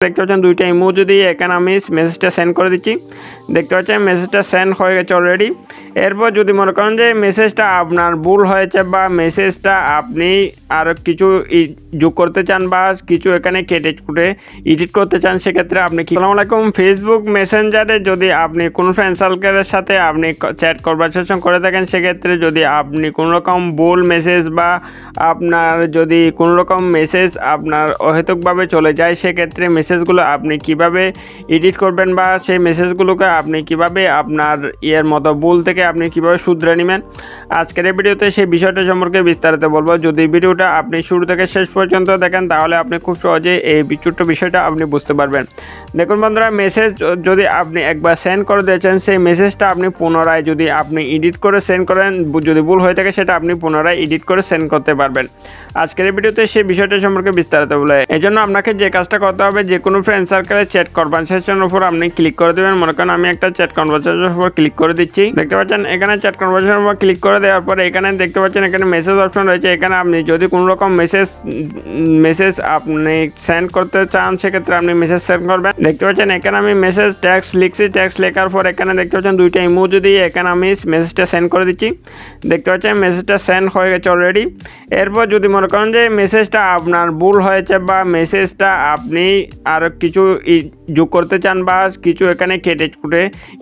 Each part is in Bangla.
দেখতে পাচ্ছেন দুইটা ইমোজি দিয়ে এখানে আমি মেসেজটা সেন্ড করে দিচ্ছি দেখতে পাচ্ছেন মেসেজটা সেন্ড হয়ে গেছে অলরেডি এরপর যদি মনে করেন যে মেসেজটা আপনার ভুল হয়েছে বা মেসেজটা আপনি আরও কিছু যোগ করতে চান বা কিছু এখানে কেটে কুটে এডিট করতে চান, সেক্ষেত্রে আপনি কি আসসালামু আলাইকুম। ফেসবুক মেসেঞ্জারে যদি আপনি কোনো ফ্রেন্ড সার্কেলের সাথে আপনি চ্যাট কনভারসেশন করে থাকেন, সেক্ষেত্রে যদি আপনি কোনো রকম ভুল মেসেজ বা আপনার যদি কোনো রকম মেসেজ আপনার অহেতুকভাবে চলে যায়, সেক্ষেত্রে মেসেজগুলো আপনি কীভাবে এডিট করবেন বা সেই মেসেজগুলোকে আপনি কীভাবে আপনার ইয়ের মতো ভুল থেকে আপনি কীভাবে শুধরে নেবেন? আজকের এই ভিডিওতে সেই বিষয়টা সম্পর্কে বিস্তারিত বলব। যদি ভিডিওটা আপনি শুরু থেকে শেষ পর্যন্ত দেখেন, তাহলে আপনি খুব সহজে এই ছোট্ট বিষয়টা আপনি বুঝতে পারবেন। দেখুন বন্ধুরা মেসেজ যদি আপনি একবার সেন্ড করে দিয়েছেন, সেই মেসেজটা আপনি পুনরায় যদি আপনি এডিট করে সেন্ড করেন যদি ভুল হয়ে থাকে, সেটা আপনি পুনরায় এডিট করে সেন্ড করতে পারবেন। আজকের এই ভিডিওতে সেই বিষয়টা সম্পর্কে বিস্তারিত বলে। এই জন্য আপনাকে যে কাজটা করতে হবে, যে কোনো ফ্রেন্ড সার্কেলে চ্যাট কনভারসেশনের উপর আপনি ক্লিক করে দেবেন। মনে করেন আমি একটা চ্যাট কনভারসেশনের উপর ক্লিক করে দিচ্ছি। দেখতে পাচ্ছেন, এখানে চ্যাট কনভারসেশনের উপর ক্লিক করে দেওয়ার পরে এখানে দেখতে পাচ্ছেন, এখানে মেসেজ অপশন রয়েছে। এখানে আপনি যদি কোনো রকম মেসেজ মেসেজ আপনি সেন্ড করতে চান, সেক্ষেত্রে আপনি মেসেজ সেন্ড করবেন। দেখতে পাচ্ছেন, এখানে আমি মেসেজ ট্যাক্স লিখছি। ট্যাক্স লেখার পর এখানে দেখতে পাচ্ছেন, দুইটা ইমোজি দিয়ে এখানে আমি মেসেজটা সেন্ড করে দিচ্ছি। দেখতে পাচ্ছেন মেসেজটা সেন্ড হয়ে গেছে অলরেডি এরপর যদি মনে করেন যে মেসেজটা আপনার ভুল হয়েছে বা মেসেজটা আপনি আরও কিছু যোগ করতে চান বা কিছু এখানে কেটে কুটে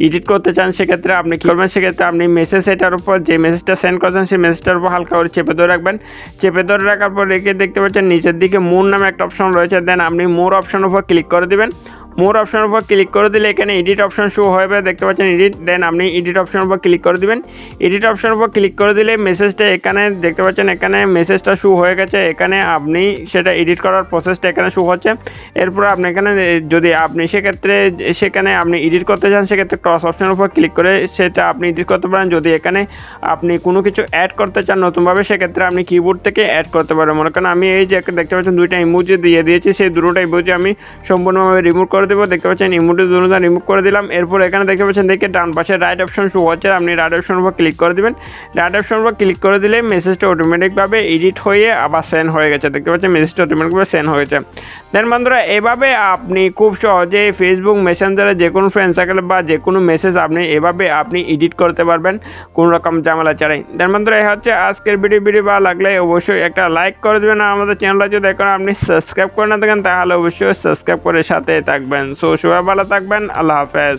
এডিট করতে চান, সেক্ষেত্রে আপনি কী করবেন? সেক্ষেত্রে আপনি মেসেজ এটার উপর যে মেসেজটা সেন্ড করছেন, সেই মেসেজটার উপর হালকা করে চেপে ধরে রাখবেন। চেপে ধরে রাখার পর রেখে দেখতে পাচ্ছেন, নিচের দিকে মোর নামে একটা অপশন রয়েছে। দেন আপনি মোর অপশন উপর ক্লিক করে দিবেন। মোর অপশনের উপর ক্লিক করে দিলে এখানে এডিট অপশন শো হবে দেখতে পাচ্ছেন এডিট দেন আপনি এডিট অপশনের উপর ক্লিক করে দিবেন। এডিট অপশনের উপর ক্লিক করে দিলে মেসেজটা এখানে, দেখতে পাচ্ছেন এখানে মেসেজটা শো হয়ে গেছে। এখানে আপনি সেটা এডিট করার প্রসেসটা এখানে শো হচ্ছে। এরপর আপনি এখানে যদি আপনি সেক্ষেত্রে, সেখানে আপনি এডিট করতে চান, সেক্ষেত্রে ক্রস অপশনের উপর ক্লিক করে সেটা আপনি এডিট করতে পারেন। যদি এখানে আপনি কোনো কিছু অ্যাড করতে চান নতুনভাবে, সেক্ষেত্রে আপনি কিবোর্ড থেকে অ্যাড করতে পারেন। মনে করেন আমি এই যে দেখতে পাচ্ছেন দুইটা ইমোজি দিয়ে দিয়েছি, সেই দুটোটা ইমোজি আমি সম্পূর্ণভাবে রিমুভ করে দেবো দেখতে পাচ্ছেন, ইমোটি দুটো রিমুভ করে দিলাম। এরপর এখানে দেখতে পাচ্ছেন, দেখে ডান পাশে রাইট অপশন শো হচ্ছে, আপনি রাইট অপশন উপর ক্লিক করে দেবেন। রাইট অপশন উপর ক্লিক করে দিলে মেসেজটা অটোমেটিকভাবে এডিট হয়ে আবার সেন্ড হয়ে গেছে। দেখতে পাচ্ছেন মেসেজটা অটোমেটিকভাবে সেন্ড হয়েছে। দেন বন্ধুরা, এভাবে আপনি খুব সহজে ফেসবুক মেসেঞ্জারে যে কোনো ফ্রেন্ড সার্কেল বা যে কোনো মেসেজ আপনি এভাবে আপনি এডিট করতে পারবেন কোনো রকম ঝামেলা ছাড়াই। দেন বন্ধুরা, এই হচ্ছে আজকের ভিডিও ভিডিও ভালো লাগলে অবশ্যই একটা লাইক করে দেবেন আর আমাদের চ্যানেলটা যদি এখন আপনি সাবস্ক্রাইব করে না থাকেন, তাহলে অবশ্যই সাবস্ক্রাইব করে সাথে থাকবেন। সো সবাই ভালো থাকবেন। আল্লাহ হাফেজ।